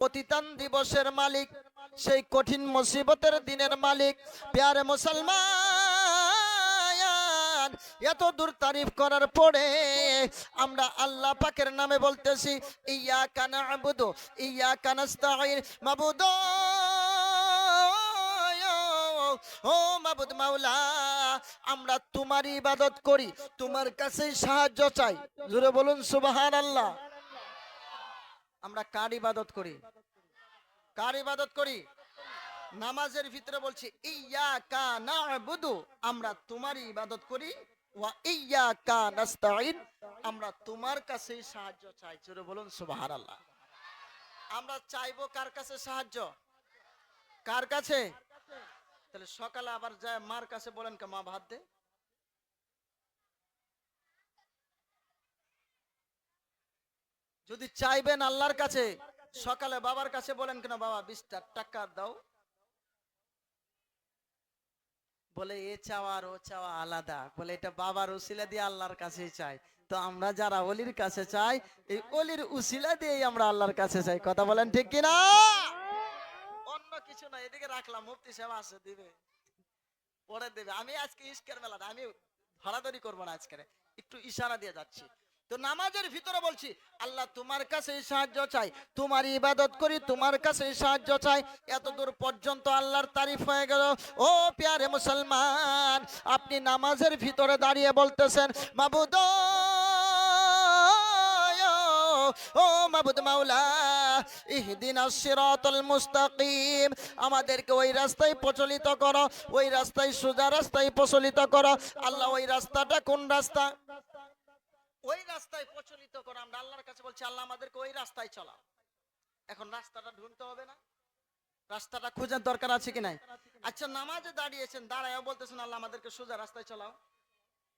প্রতিদান দিবসের মালিক, সেই কঠিন মুসিবতের দিনের মালিক। প্যারে মুসলমান, এত দূর তারিফ করার পরে আমরা আল্লাহ পাকের নামে বলতেছি ইয়া কানা ইয়া কানাস্তাইন মাবুদ, ও মাবুদ মাওলা, আমরা তোমার ইবাদত করি, তোমার কাছেই সাহায্য চাই। জোরে বলুন সুবাহান আল্লাহ আমরা কার ইবাদত করি? কার ইবাদত করি? নামাজের ভিতরে বলছি ইয়া কা নাবুদু আমরা তোমারই ইবাদত করি। ওয়া ইয়া কা নাস্তাইন আমরা তোমার কাছেই সাহায্য চাই। জোরে বলুন, সুবহানাল্লাহ। আমরা চাইব কার কাছে সাহায্য? কার কাছে? তাহলে সকালে আবার যায় মার কাছে বলেন কে, মা, ভাত দে। যদি চাইবেন আল্লাহর কাছে, সকালে বাবার কাছে বলেন কেন, বাবা, বিশটা টাকা দাও। বলে, এ চাওয়া আর ও চাওয়া আলাদা। বলে, এটা বাবার উসিলা দিয়ে আল্লাহর কাছে চাই। তো আমরা যারা অলির কাছে চাই, এই অলির উসিলা দিয়েই আমরা আল্লাহর কাছে চাই। কথা বলেন ঠিক কিনা? অন্য কিছু না, এদিকে রাখলাম, মুফতি সাহেব আছে দিবে। পরে দেবে। আমি আজকে ইস্কের মেলা আমি ধরাধরি করব না আজকে। একটু ইশারা দিয়ে যাচ্ছি। তো নামাজের ভিতরে বলছি, আল্লাহ তোমার কাছে সাহায্য চাই, তোমার ইবাদত করি, তোমার কাছে সাহায্য চাই। এত দূর পর্যন্ত আল্লাহর তারিফ হয়ে গেল। ও প্যারে মুসলমান, আপনি নামাজের ভিতরে দাঁড়িয়ে বলতেছেন, মাবুদ, ও মাবুদ মাওলা ইহদিনাস সিরাতাল মুস্তাকিম, আমাদেরকে ওই রাস্তায় প্রচলিত করো, ওই রাস্তায় সোজা রাস্তায় প্রচলিত করো। আল্লাহ, ওই রাস্তাটা কোন রাস্তা? ওই রাস্তায় প্রচলিত করো, আমরা আল্লাহর কাছে বলছি, আল্লাহ আমাদেরকে ওই রাস্তায় চলাও। এখন রাস্তাটা ঢুনতে হবে না। রাস্তাটা খোঁজার দরকার আছে কি নাই? আচ্ছা নামাজে দাঁড়িয়েছেন দাঁড়ায় বলতেছেন, আল্লাহ আমাদেরকে সোজা রাস্তায় চলাও।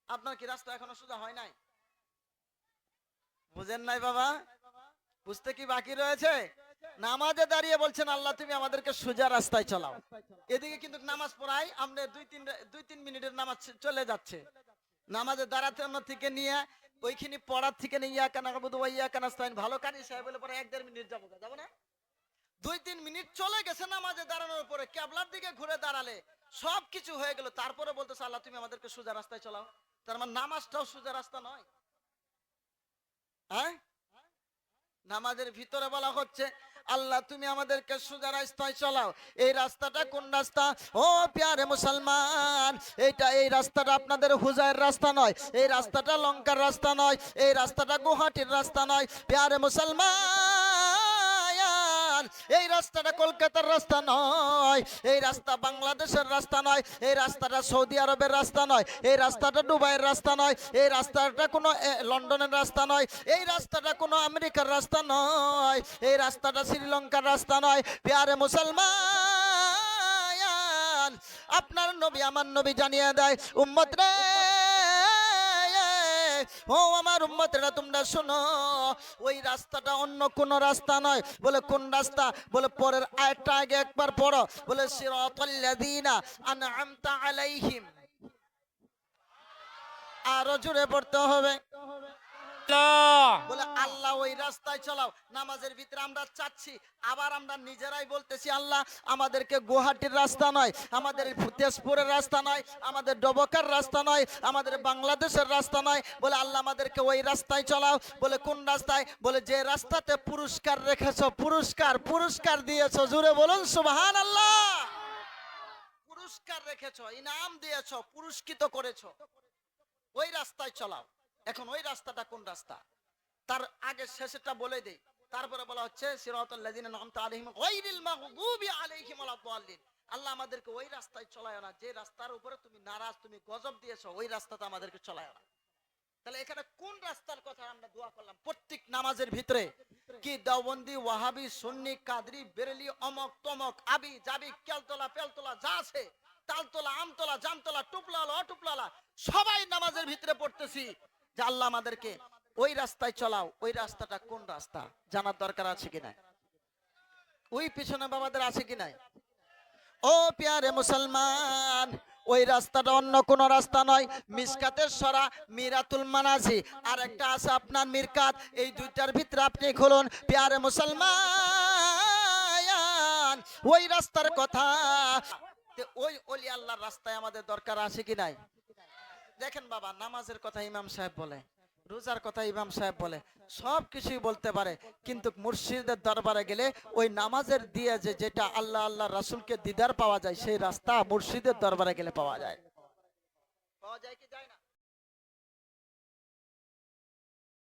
আপনার কি রাস্তা এখনও সোজা হয় নাই? বুঝেন নাই বাবা? বুঝতে কি বাকি রয়েছে? নামাজে দাঁড়িয়ে বলছেন, আল্লাহ তুমি আমাদেরকে সোজা রাস্তায় চলাও। এদিকে কিন্তু নামাজ পড়াই আমরা দুই তিন দুই তিন মিনিটের নামাজ চলে যাচ্ছে। নামাজে দাঁড়াতে থেকে নিয়ে ওইখানে পড়ার থেকে নেই ইয়াকা ইয়া কানা ভালো কানি সাহেব পরে এক দেড় মিনিট যাব যাব না? দুই তিন মিনিট চলে গেছে নামাজে দাঁড়ানোর পরে, ক্যাবলার দিকে ঘুরে দাঁড়ালে সব কিছু হয়ে গেল। তারপরে বলতেছে, আল্লাহ, তুমি আমাদেরকে সোজা রাস্তায় চলাও। তার মানে নামাজটাও সোজা রাস্তা নয়। হ্যাঁ? নামাজের ভিতরে বলা হচ্ছে, আল্লাহ তুমি আমাদেরকে সোজা রাস্তায় চলাও। এই রাস্তাটা কোন রাস্তা? ও প্যারে মুসলমান, এইটা এই রাস্তাটা আপনাদের হুজায়ের রাস্তা নয়, এই রাস্তাটা লঙ্কার রাস্তা নয়, এই রাস্তাটা গুহাটির রাস্তা নয়। প্যারে মুসলমান এই রাস্তাটা কলকাতার রাস্তা নয়, এই রাস্তা বাংলাদেশের রাস্তা নয়, এই রাস্তাটা সৌদি আরবের রাস্তা নয়, এই রাস্তাটা দুবাইয়ের রাস্তা নয়, এই রাস্তাটা কোনো লন্ডনের রাস্তা নয়, এই রাস্তাটা কোনো আমেরিকার রাস্তা নয়, এই রাস্তাটা শ্রীলঙ্কার রাস্তা নয়। প্যারে মুসলমান, আপনার নবী আমার নবী জানিয়ে দেয়, উম্মত রে ও আমার উম্মতেরা, তোমরা শোনো, ওই রাস্তাটা অন্য কোন রাস্তা নয়। বলে, কোন রাস্তা? বলে, পরের আয়টা আগে একবার পড়ো। বলে সিরাতাল্লাযীনা আনআমতা আলাইহিম। আরও জোরে পড়তে হবে। বলে, আল্লাহ, ওই রাস্তায় চলাও, নামাজের ভিতরে আমরা চাচ্ছি, আবার আমরা নিজেরাই বলতেছি, আল্লাহ, আমাদেরকে গুয়াহাটির রাস্তা নয়, আমাদের তেজপুরের রাস্তা নয়, আমাদের ডবকার রাস্তা নয়, আমাদের বাংলাদেশের রাস্তা নয়। বলে, আল্লাহ, আমাদেরকে ওই রাস্তায় চলাও। বলে, কোন রাস্তায়? বলে, যে রাস্তাতে পুরস্কার রেখেছো, পুরস্কার পুরস্কার দিয়েছ, জুড়ে বলুন সুবহান আল্লাহ পুরস্কার রেখেছো, ইনাম দিয়েছ, পুরস্কৃত করেছ। ওই রাস্তায় চলাও। এখন ওই রাস্তাটা কোন রাস্তা? তার আগে শেষেরটা বলে দেই। তারপরে বলা হচ্ছে আল্লাহ আমাদেরকে ওই রাস্তায় চলায় না, যে রাস্তার উপরে তুমি নারাজ, তুমি গজব দিয়েছ, ওই রাস্তাতে আমাদেরকে চলায় না। তাহলে এখানে কোন রাস্তার কথা আমরা দোয়া করলাম? প্রত্যেক নামাজের ভিতরে কি দেওবন্দি, ওয়াহাবি, সুন্নি, কাদরি, বেরেলি, অমক, তমক, আবি, জাবি, কেলতলা, পেলতলা, যা আছে, তালতলা, আমতলা, জামতলা টুপলালা অটুপলালা সবাই নামাজের ভিতরে পড়তেছি। যে আল্লাহ আমাদেরকে ওই রাস্তায় চলাও, ওই রাস্তাটা কোন রাস্তা? জানার দরকার আছে কি নাই? ওই পিছনে বাবাদের আছে কি নাই? ও প্যারে মুসলমান, ওই রাস্তাটা অন্য কোন রাস্তা নয়। মিসকাতের সরা মিরাতুল মানাজি। আর একটা আছে আপনার মিরকাত, এই দুইটার ভিতরে আপনি খুলুন। প্যারে মুসলমান, ওই রাস্তার কথা। ওই অলি আল্লাহর রাস্তায় আমাদের দরকার আছে কি নাই? দেখেন বাবা, নামাজের কথা ইমাম সাহেব বলে, রোজার কথা ইমাম সাহেব বলে, সব কিছুই বলতে পারে, কিন্তু মুর্শিদের দরবারে গেলে ওই নামাজের দিয়ে যে যেটা আল্লাহ আল্লাহ রাসুলকে দিদার পাওয়া যায়, সেই রাস্তা মুর্শিদের দরবারে গেলে পাওয়া যায়। পাওয়া যায় কি যায়